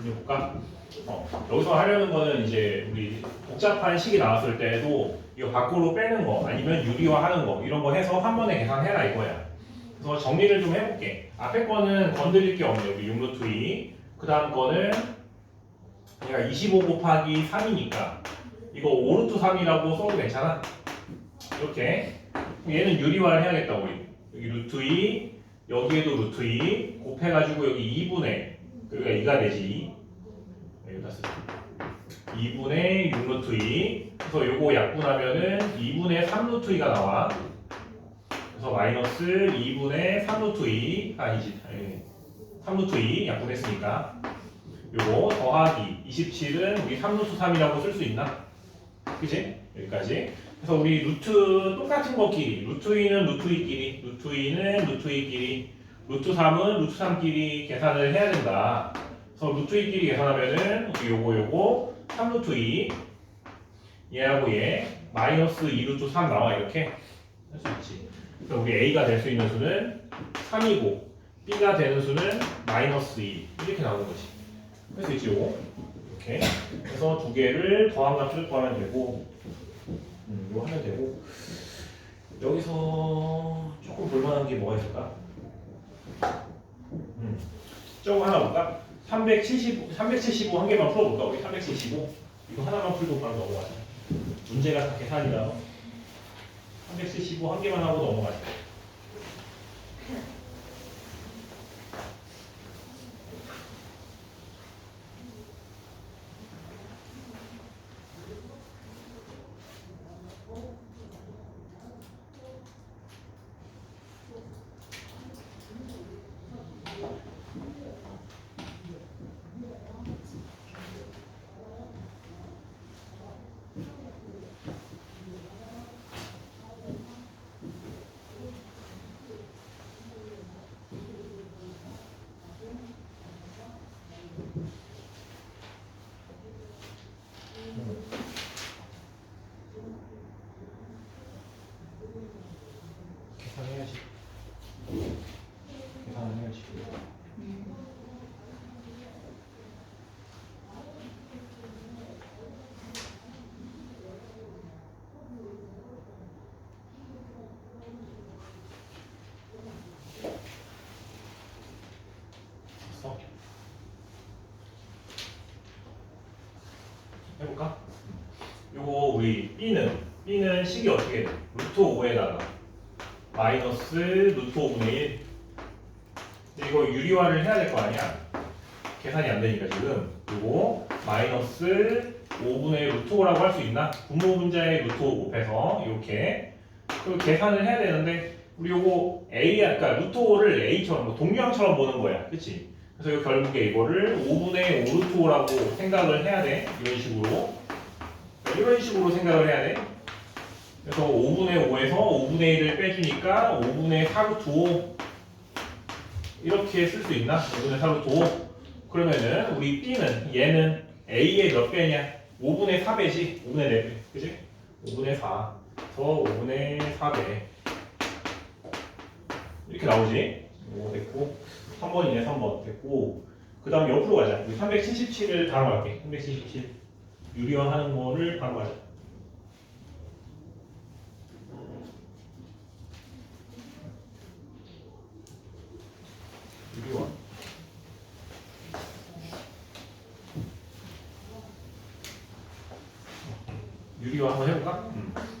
이제 볼까? 어, 여기서 하려는 거는 이제 우리 복잡한 식이 나왔을 때도 이거 밖으로 빼는 거 아니면 유리화하는 거 이런 거 해서 한 번에 계산해라 이거야. 그래서 정리를 좀 해볼게. 앞에 거는 건드릴 게 없네. 여기 6루트 2. 그 다음 거는 얘가 25 곱하기 3이니까 이거 5루트 3이라고 써도 괜찮아? 이렇게 얘는 유리화를 해야겠다 우리 여기 루트 2 여기에도 루트 2 곱해가지고 여기 2분의 그러니까 2가 되지. 여기 다 쓰 2분의 6루트 2 그래서 요거 약분하면은 2분의 3루트 2가 나와. 그래서 마이너스 2분의 3루트 2 아니지. 아니, 3루트 2 약분했으니까. 요거 더하기 27은 우리 3루트 3이라고 쓸 수 있나? 그지? 여기까지. 그래서 우리 루트 똑같은 거끼리. 루트 2는 루트 2끼리. 루트 2는 루트 2끼리 루트 3은 루트 3끼리 계산을 해야 된다. 그래서 루트 2끼리 계산하면은 요거 요거 3루트 2 얘하고 얘 마이너스 2루트 3 나와 이렇게. 할 수 있지. 그래서 우리 A가 될 수 있는 수는 3이고 B가 되는 수는 마이너스 2 이렇게 나오는 거지. 할 수 있지 요거? 이렇게. 그래서 두 개를 더한 값을 구하면 되고 음, 이거 하면 되고. 여기서 조금 볼만한 게 뭐가 있을까? 음, 저거 하나 볼까? 370, 375 한 개만 풀어볼까? 우리 375 이거 하나만 풀고 바로 넘어가자 문제가 다 계산이라 375 한 개만 하고 넘어가자 계산해야지 계산을 해야지 됐어 해볼까? 요거 우리 B는 B는 식이 어떻게 돼? 루트 5에다가. 마이너스 루트 5분의 1 근데 이거 유리화를 해야 될 거 아니야? 계산이 안 되니까 지금. 요거 마이너스 5분의 루트 5라고 할 수 있나? 분모 분자에 루트 5 곱해서 이렇게. 그 계산을 해야 되는데 우리 요거 A 그러니까 루트 5를 A처럼 뭐 동류항처럼 보는 거야. 그치? 그래서 이거 결국에 이거를 5분의 5 루트 5라고 생각을 해야 돼. 이런 식으로. 이런 식으로 생각을 해야 돼 그래서 5분의 5에서 5분의 1을 빼주니까 5분의 4루트 5 이렇게 쓸 수 있나? 5분의 4루트 5 그러면은 우리 B는 얘는 A의 몇 배냐? 5분의 4배지. 5분의 4배. 그지? 5분의 4더 5분의 4배. 이렇게 나오지? 이거 됐고. 3번이네 3번. 됐고. 그 다음 옆으로 가자. 우리 377을 다음 갈게. 377 유리화 하는 거를 바로 가자 유리화 유리화 한번 해볼까?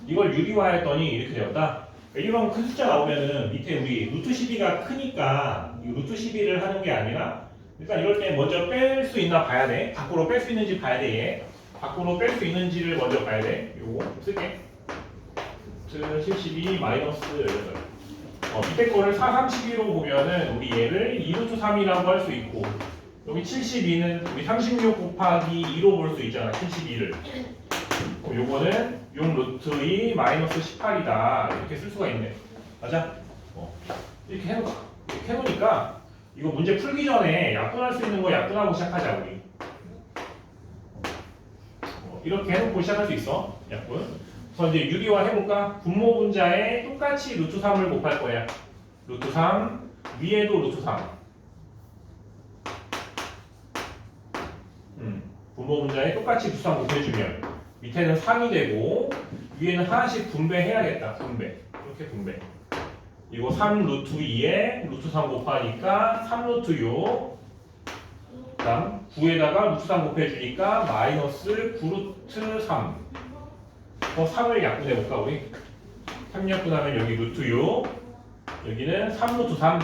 이걸 유리화했더니 이렇게 되었다. 이런 큰 숫자 나오면은 밑에 우리 루트 12가 크니까 이 루트 12를 하는 게 아니라 일단 이럴 때 먼저 뺄 수 있나 봐야 돼. 밖으로 뺄 수 있는지 봐야 돼. 얘. 밖으로 뺄 수 있는지를 먼저 봐야 돼. 요거 쓸게. 루트 72 마이너스 18. 어, 밑에 거를 4, 32로 보면은 우리 얘를 2루트 3이라고 할 수 있고 여기 72는 우리 36 곱하기 2로 볼 수 있잖아 72를 그럼 요거는 6 루트 2 마이너스 18이다 이렇게 쓸 수가 있네 맞아? 어. 이렇게 해놓, 이렇게 해놓으니까 이거 문제 풀기 전에 약분할 수 있는 거 약분하고 시작하자 우리 어, 이렇게 해놓고 시작할 수 있어 약분 그래서 이제 유리화 해볼까? 분모 분자에 똑같이 루트 3을 곱할 거야. 루트 3 위에도 루트 3 분모 문자에 똑같이 두산 곱해주면 밑에는 3이 되고 위에는 하나씩 분배해야겠다. 분배. 이렇게 분배. 이거 3 루트 2에 루트 3 곱하니까 3 루트 6 그다음 9에다가 루트 3 곱해주니까 마이너스 9 루트 3 어, 3을 약분해 볼까 우리? 3 약분하면 여기 루트 6 여기는 3 루트 3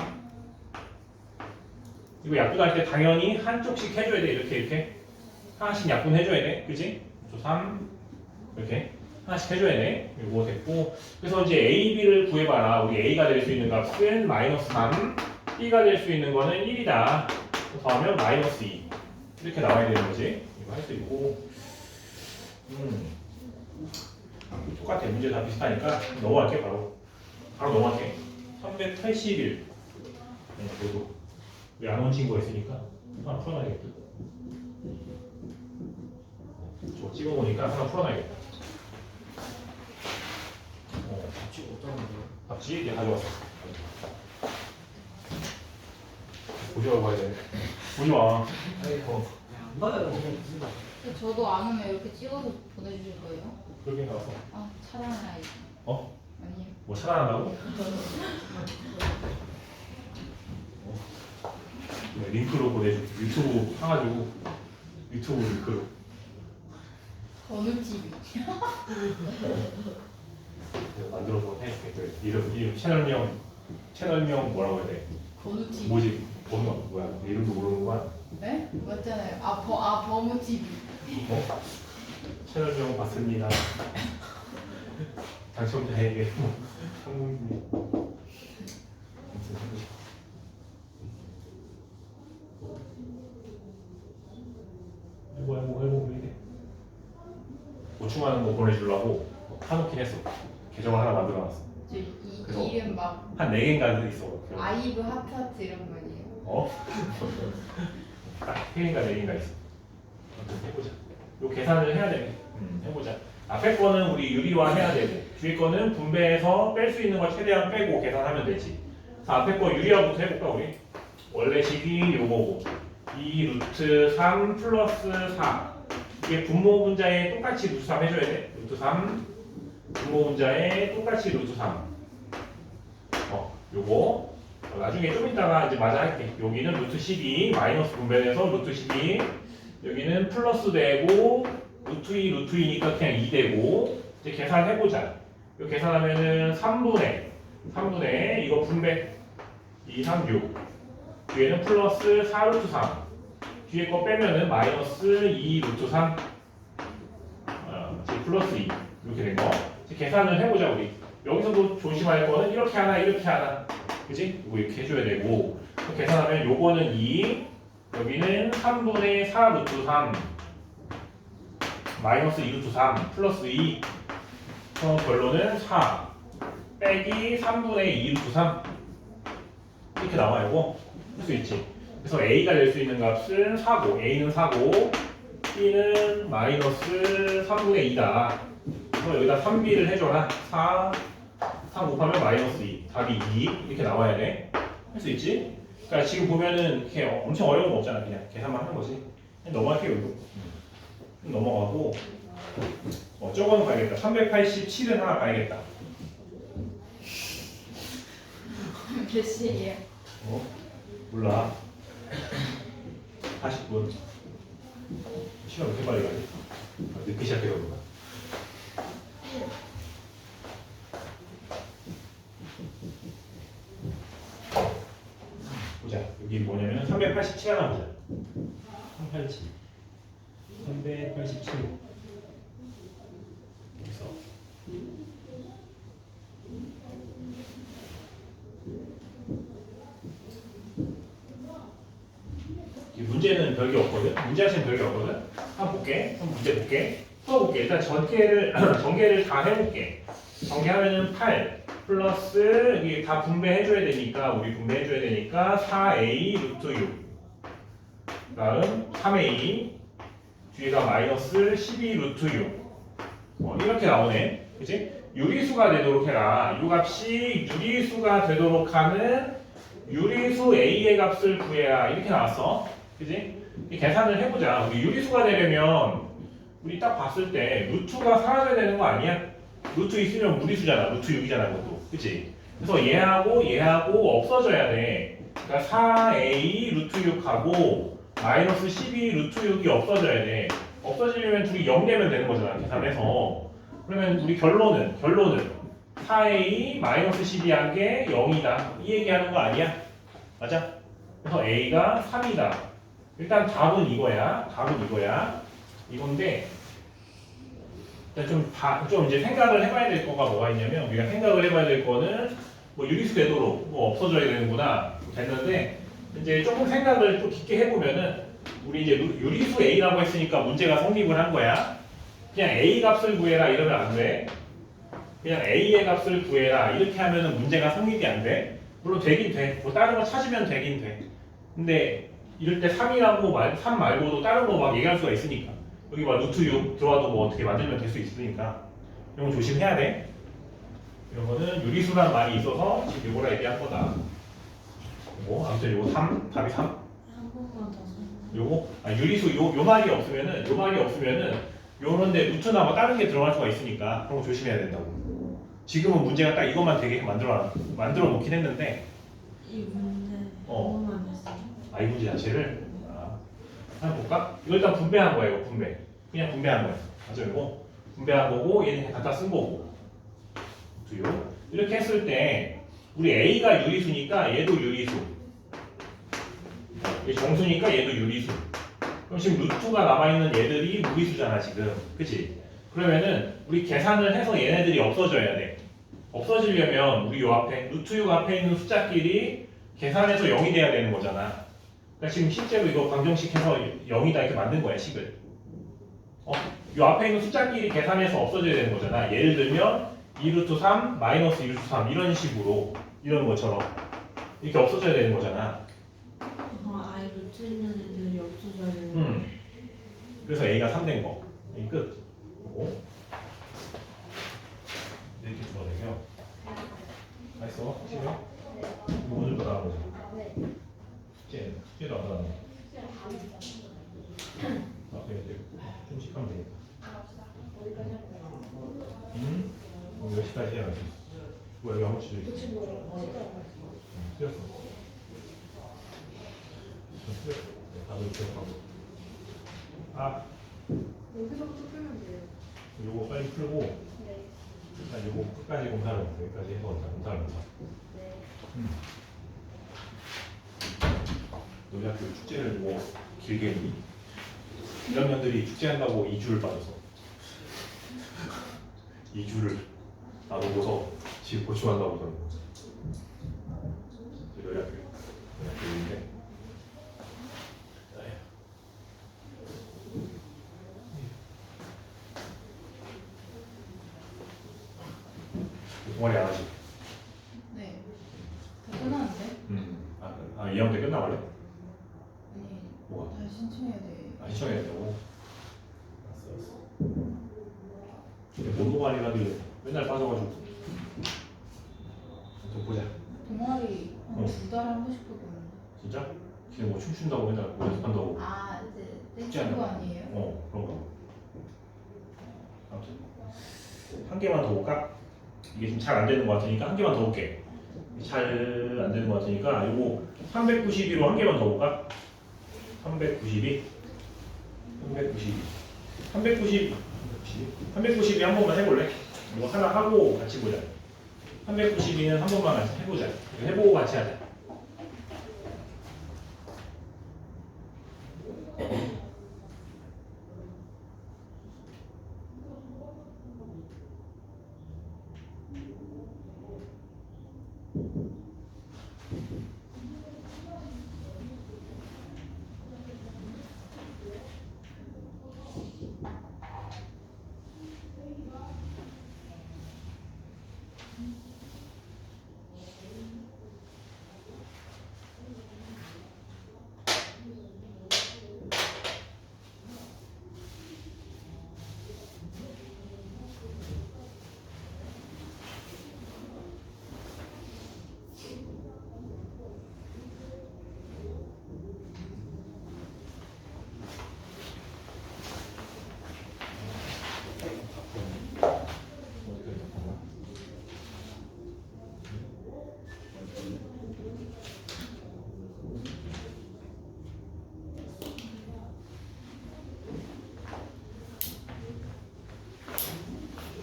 이거 약분할 때 당연히 한쪽씩 해줘야 돼 이렇게 이렇게 하나씩 약분해줘야 돼 그지? 루트 3 이렇게 하나씩 해줘야 돼. 이거 됐고. 그래서 이제 A, B를 구해봐라. 우리 A가 될 수 있는 값은 마이너스 3 B가 될 수 있는 거는 1이다. 더하면 마이너스 2 이렇게 나와야 되는 거지. 이거 할 수 있고. 음. 똑같아. 문제 다 비슷하니까 넘어갈게 바로. 바로 넘어갈게. 381 네, 그리고 왜안 온 친구가 있으니까? 하나 풀어놔야겠다 저거 찍어보니까 하나 풀어놔야겠다 어, 지금 어떤 거예요? 답지 이제 가져왔어 보셔 봐야 돼 보지 마 아이고 안 봐요 저도 안 오면 이렇게 찍어서 보내주실 거예요? 그렇게 나와서 아 차단해야지. 어? 아니요. 뭐 차단한다고? 네, 링크로 보내줘 유튜브 사가지고 유튜브 링크로 어느 TV? 내가 만들어서 해줄게 그 이름 이름 채널명 채널명 뭐라고 해야 돼? 건우 TV. 뭐지? 번호 뭐야? 내 이름도 모르는구만 네? 맞잖아요. 아, 버, 아 버무 TV. 어? 채널명 봤습니다 당첨자에게 상품이 해보 해보 해보 이게 보충하는 거 보내주려고 사놓긴 했어 계정을 하나 만들어놨어 저 이, 그래서- 이름 막 한 4개인가 있어 아이브 하트하트 이런 거 아니에요? 어? 딱 3개인가 4개인가 있어 아무튼 해보자. 요 계산을 해야 돼 음, 해보자. 앞에 거는 우리 유리화 해야 되고 뒤에 거는 분배해서 뺄 수 있는 거 최대한 빼고 계산하면 되지. 자 앞에 거 유리화부터 해볼까 우리? 원래 식이 요거고. 2 루트 3 플러스 4 이게 분모 분자에 똑같이 루트 3 해줘야 돼. 루트 3 분모 분자에 똑같이 루트 3 어, 요거. 어, 나중에 좀 이따가 이제 맞아 할게. 여기는 루트 12 마이너스 분배돼서 루트 12 여기는 플러스 되고 루트 2 루트 2니까 그냥 2 되고 이제 계산해 보자. 이 계산하면은 3분의 3분의 이거 분배. 2 3 6 뒤에는 플러스 4 루트 3 뒤에 거 빼면은 마이너스 2 루트 3 어, 플러스 2 이렇게 된 거. 이제 계산을 해보자 우리. 여기서도 조심할 거는 이렇게 하나 이렇게 하나. 그지? 이렇게 해줘야 되고. 또 계산하면 요거는 2 여기는 3분의 4 루트 3 마이너스 2 루트 3 플러스 2 그럼 결론은 4 빼기 3분의 2 루트 3 이렇게 나와 이거. 할수 있지 그래서 A가 될 수 있는 값은 4고 A는 4고 B는 마이너스 3분의 2다. 그래서 여기다 3B를 해줘라. 4 3 곱하면 마이너스 2 답이 2 이렇게 나와야 돼. 할 수 있지? 그러니까 지금 보면은 이렇게 엄청 어려운 거 없잖아. 그냥 계산만 하는 거지. 넘어갈게요 이거. 좀 넘어가고. 어, 저거는 봐야겠다. 387은 하나 봐야겠다. 몇 시예요? 어? 몰라 40분 시간 왜 이렇게 빨리 가지? 아, 늦게 시작해서 그런가? 보자 여기 뭐냐면 387 하나 보자 387 387 여기서 이 문제는 별게 없거든. 문제 하시면 별게 없거든. 한번 볼게. 한번 문제 볼게. 풀어볼게. 일단 전개를 전개를 다 해볼게. 전개하면은 8 플러스 이게 다 분배해줘야 되니까 우리 분배해줘야 되니까 4a 루트 6. 다음 3a 뒤에가 마이너스 12 루트 6. 어, 이렇게 나오네. 그치? 유리수가 되도록 해라. 이 값이 유리수가 되도록 하는 유리수 a의 값을 구해라. 이렇게 나왔어. 그지? 이 계산을 해보자. 우리 유리수가 되려면 우리 딱 봤을 때 루트가 사라져야 되는 거 아니야? 루트 있으면 무리수잖아. 루트 6이잖아, 그것도. 그치? 그래서 얘하고 얘하고 없어져야 돼. 그러니까 4a 루트 6하고 마이너스 12 루트 6이 없어져야 돼. 없어지려면 둘이 0 되면 되는 거잖아, 계산해서. 그러면 우리 결론은, 결론은 4a 마이너스 12한 게 0이다. 이 얘기하는 거 아니야? 맞아? 그래서 a가 3이다. 일단 답은 이거야. 답은 이거야. 이건데 일단 좀, 다, 좀 이제 생각을 해봐야 될 거가 뭐가 있냐면 우리가 생각을 해봐야 될 거는 뭐 유리수 되도록 뭐 없어져야 되는구나 됐는데 이제 조금 생각을 좀 깊게 해보면은 우리 이제 루- 유리수 A라고 했으니까 문제가 성립을 한 거야. 그냥 A 값을 구해라 이러면 안 돼. 그냥 A의 값을 구해라 이렇게 하면은 문제가 성립이 안 돼. 물론 되긴 돼. 뭐 다른 거 찾으면 되긴 돼. 근데 이럴 때 3이라고 말, 3 말고도 다른 거 막 얘기할 수가 있으니까. 여기 막 루트 6 들어와도 뭐 어떻게 만들면 될 수 있으니까. 이런 거 조심해야 돼. 이런 거는 유리수라는 말이 있어서 지금 요거라 얘기한 거다. 뭐 아무튼 요거 3 답이 3. 한 번만 더 설명. 요거 아, 유리수 요, 요 말이 없으면은 요 말이 없으면은 요런데 루트나 뭐 다른 게 들어갈 수가 있으니까 그런 거 조심해야 된다고. 지금은 문제가 딱 이것만 되게 만들어 만들어 놓긴 했는데 이 문제 어. 이 문제 자체를 아, 한번 볼까? 이거 일단 분배한 거예요. 분배. 그냥 분배한 거예요. 맞죠 이거? 분배한 거고 얘는 갖다 쓴 거고. 두요. 이렇게 했을 때 우리 A가 유리수니까 얘도 유리수. 얘 정수니까 얘도 유리수. 그럼 지금 루트가 남아있는 얘들이 무리수잖아 지금. 그치? 그러면은 우리 계산을 해서 얘네들이 없어져야 돼. 없어지려면 우리 요 앞에 루트 6 앞에 있는 숫자끼리 계산해서 0이 돼야 되는 거잖아. 그러니까 지금 실제로 이거 방정식 해서 0이다 이렇게 만든 거야 식을. 어, 요 앞에 있는 숫자끼리 계산해서 없어져야 되는 거잖아. 예를 들면 2루트 3 마이너스 2루트 3 이런 식으로 이런 것처럼 이렇게 없어져야 되는 거잖아. 어, 아예 루트 있는 애들이 없어져야 되는 음. 그래서 A가 3 된 거. 이 끝. 그리고 이렇게 줘야 되고요. 알겠어? 확실해? 이거 오늘 거 나온 거지? 숙제, 숙제도 안 나왔네. 앞에 이제 좀씩 하면 되겠다. 음? 어, 몇 시까지 해야 지 좀 틀렸어. 네, 하고. 아, 여기서부터 풀면 돼요. 요거 빨리 풀고 네. 일단 요거 끝까지 공사를 해보세요. 여기까지 해서 일단 공사를 해보자. 네. 너희 학교 축제를 뭐 길게 했니? 1학년들이 축제한다고 2주를 빠져서 2주를 나누고서 너희 학교 너희 학교인데 동아리 안 하지? 네. 다 끝났는데? 음. 아, 아 2학년 때 끝나갈래? 아니 뭐가? 다시 신청해야 돼. 아, 시청해야 된다고? 알았어, 알았어. 근데 가지고 맨날 빠져가지고. 좀 보자. 동아리 어. 한두 달에 한 번씩 보고 있는데. 진짜? 걔 뭐 춤춘다고 맨날 뭐 연습한다고. 아 이제 내 쉽지 친구 않아. 아니에요? 어, 그런가. 아무튼. 한 개만 더 볼까? 이게 지금 잘 안 되는 것 같으니까 한 개만 더 볼게. 잘 안 되는 것 같으니까 이거 392로 한 개만 더 볼까? 392. 392. 390. 392한 번만 해볼래? 이거 하나 하고 같이 보자. 392는 한 번만 같이 해보자. 이거 해보고 같이 하자.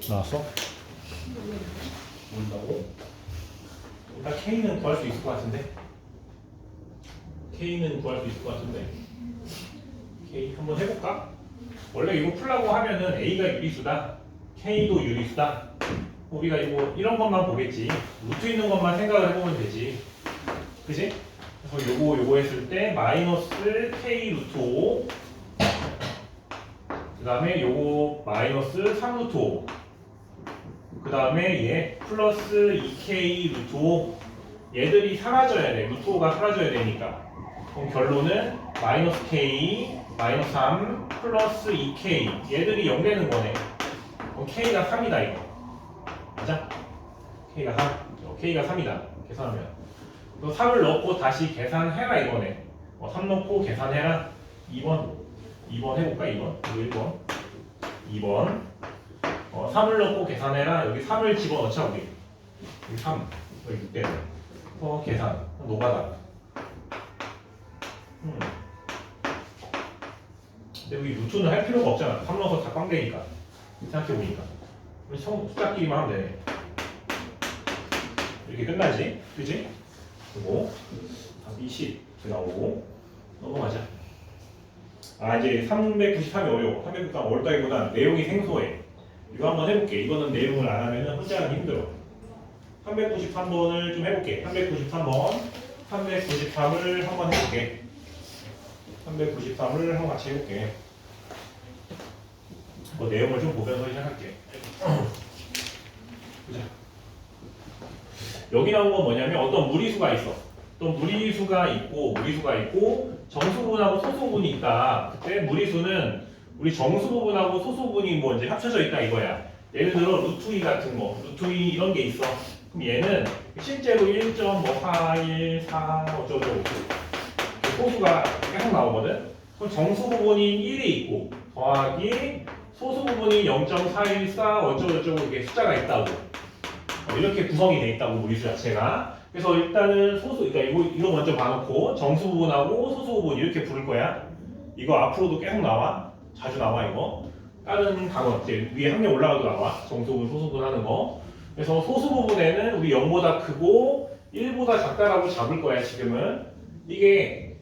나왔어? 모른다고? 일단 K는 구할 수 있을 것 같은데 K는 구할 수 있을 것 같은데 K 한번 해볼까? 원래 이거 풀라고 하면은 A가 유리수다 K도 유리수다 우리가 이거 이런 것만 보겠지 루트 있는 것만 생각을 해보면 되지 그지? 그래서 요거 요거 했을 때 마이너스 K 루트 5그 다음에 요거 마이너스 3 루트 5 그 다음에 얘 플러스 2k 루트 5 얘들이 사라져야 돼. 루트 5가 사라져야 되니까. 그럼 결론은 마이너스 k 마이너스 3 플러스 2k 얘들이 0 되는 거네. 그럼 k가 3이다 이거. 맞아? k가 3 어, k가 3이다. 계산하면. 또 3을 넣고 다시 계산해라 이거네. 어, 3 넣고 계산해라. 2번. 2번 해볼까 2번? 1번. 2번 어, 3을 넣고 계산해라. 여기 3을 집어넣자 우리. 여기 3. 여기 6 되네. 어, 계산. 노가다. 음. 근데 여기 루트는 할 필요가 없잖아. 3 넣어서 다 꽝되니까. 생각해보니까. 우리 성 숫자끼리만 하면 되네. 이렇게 끝나지? 그지? 그리고 답이 10 나오고 넘어가자. 아 이제 393이 어려워. 393 어렵다기보단 내용이 생소해. 이거 한번 해볼게. 이거는 내용을 안 하면 혼자 하기 힘들어. 393번을 좀 해볼게. 393번. 393을 한번 해볼게. 393을 한번 같이 해볼게. 뭐 내용을 좀 보면서 시작할게. 보자. 여기 나온 건 뭐냐면 어떤 무리수가 있어. 또 무리수가 있고 무리수가 있고 정수분하고 소수분이 있다. 그때 무리수는 우리 정수 부분하고 소수 부분이 뭐 이제 합쳐져 있다 이거야. 예를 들어 루트 2 같은 거, 루트 2 이런 게 있어. 그럼 얘는 실제로 1.41, 4 어쩌고 소수가 계속 나오거든. 그럼 정수 부분이 1이 있고 더하기 소수 부분이 0.414 어쩌고저쩌고 이렇게 숫자가 있다고. 어, 이렇게 구성이 돼 있다고 무리수 자체가. 그래서 일단은 소수, 그러니까 이거 이거 먼저 봐놓고 정수 부분하고 소수 부분 이렇게 부를 거야. 이거 앞으로도 계속 나와. 자주 나와 이거. 다른 단어 이제 위에 한 개 올라가도 나와. 정수분 소수분 하는 거. 그래서 소수 부분에는 우리 0보다 크고 1보다 작다라고 잡을 거야 지금은. 이게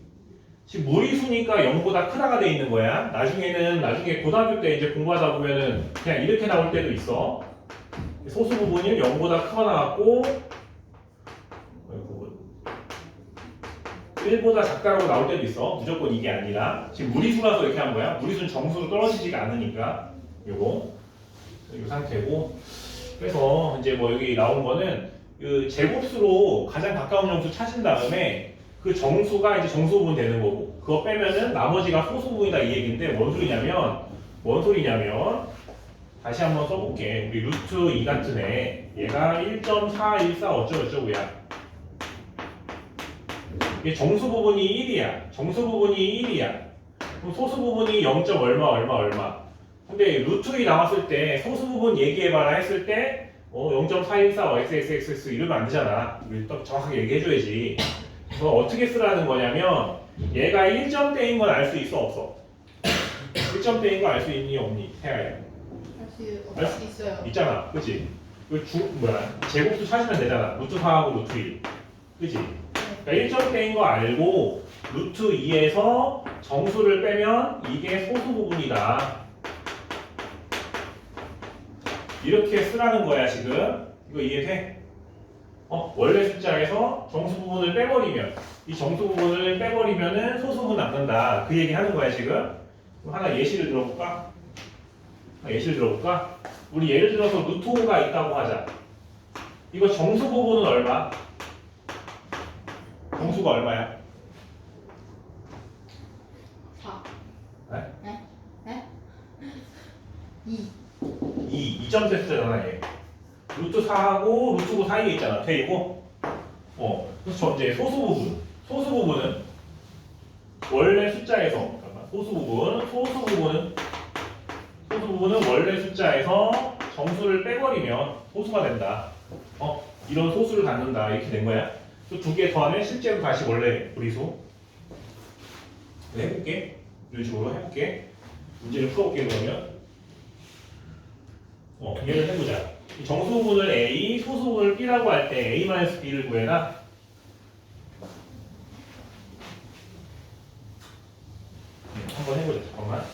지금 무리수니까 0보다 크다가 돼 있는 거야. 나중에는 나중에 고등학교 때 이제 공부하다 보면은 그냥 이렇게 나올 때도 있어. 소수 부분이 0보다 크거나 같고 어이구, 1보다 작다라고 나올 때도 있어. 무조건 이게 아니라. 지금 무리수라서 이렇게 한 거야. 무리수는 정수로 떨어지지가 않으니까. 요거. 이 상태고. 그래서 이제 뭐 여기 나온 거는 그 제곱수로 가장 가까운 정수 찾은 다음에 그 정수가 이제 정수 부분 되는 거고. 그거 빼면은 나머지가 소수 부분이다 이 얘기인데 뭔 소리냐면 뭔 소리냐면 다시 한번 써볼게. 우리 루트 2 같은 애. 얘가 1.414 어쩌고저쩌고야. 정수 부분이 1이야. 정수 부분이 1이야. 그럼 소수 부분이 0. 얼마 얼마 얼마. 근데 루트 2 나왔을 때 소수 부분 얘기해봐라 했을 때 어, 0.414 xxx 이러면 안 되잖아. 정확하게 얘기해줘야지. 그래서 어떻게 쓰라는 거냐면 얘가 1점대인 건 알 수 있어 없어? 1점대인 거 알 수 있니 없니? 태아야. 할수 있어요. 있잖아. 그치? 그 주, 뭐야 제곱수 찾으면 되잖아. 루트 4하고 루트 1. 그치? 그러니까 1점대인 거 알고 루트 2에서 정수를 빼면 이게 소수 부분이다. 이렇게 쓰라는 거야 지금. 이거 이해돼? 어, 원래 숫자에서 정수 부분을 빼버리면 이 정수 부분을 빼버리면은 소수 부분 남는다. 그 얘기 하는 거야 지금. 하나 예시를 들어볼까? 예시를 들어볼까? 우리 예를 들어서 루트 5가 있다고 하자. 이거 정수 부분은 얼마? 정수가 얼마야? 4. 네? 네? 네? 2. 2, 2점 세트잖아 얘. 루트 4하고 루트 9 사이에 있잖아. 되고. 어. 그래서 저 이제 소수 부분. 소수 부분은 원래 숫자에서 잠깐만. 소수 부분, 소수 부분은 소수 부분은 원래 숫자에서 정수를 빼버리면 소수가 된다. 어, 이런 소수를 갖는다. 이렇게 된 거야. 또두개 더하면 실제로 다시 원래 우리수. 네, 해볼게. 이런 식으로 해볼게. 문제를 풀어볼게 그러면. 어, 얘를 해보자. 이 정수 부분을 A, 소수 부분을 B라고 할 때 A-B를 구해라. 음, 한번 해보자. 잠깐만.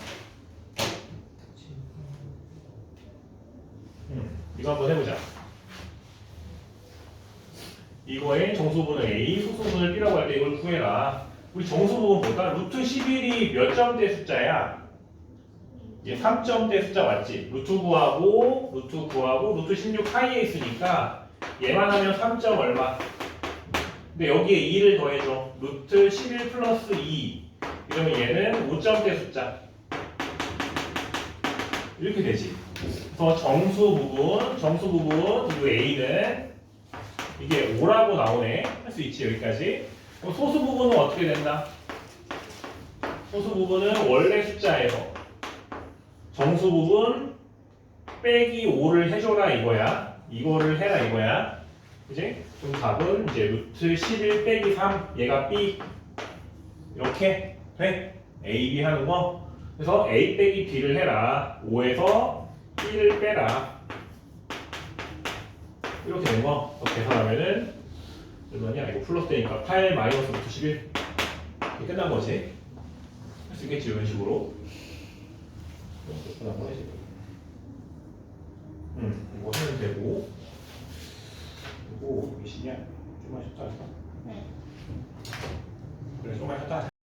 음, 이거 한번 해보자. 이거의 정수분을 A, 소수분을 B라고 할 때 이걸 구해라. 우리 정수분은 볼까? 루트 11이 몇 점대 숫자야? 이게 3점대 숫자 맞지? 루트 9하고 루트 9하고 루트 16 사이에 있으니까 얘만 하면 3점 얼마? 근데 여기에 2를 더해줘. 루트 11 플러스 2 이러면 얘는 5점대 숫자 이렇게 되지. 그래서 정수 부분, 정수 부분 이 A는 이게 5라고 나오네. 할 수 있지 여기까지. 그럼 소수 부분은 어떻게 된다? 소수 부분은 원래 숫자에서 정수 부분 빼기 5를 해줘라 이거야. 이거를 해라 이거야. 그지? 그럼 답은 이제 루트 11 빼기 3 얘가 B 이렇게 돼. A, B 하는 거. 그래서 A 빼기 B를 해라. 5에서 B를 빼라. 이렇게 된 거. 또 계산하면은 얼마냐? 이거 플러스 되니까 8 마이너스 루트 11 이게 끝난 거지. 할 수 있겠지 이런 식으로. 몇번 한번 해지. 음, 이거 하면 되고. 그리고 몇이냐? 좀만 쉬었다 할까? 네. 그래, 좀만 쉬었다 하자.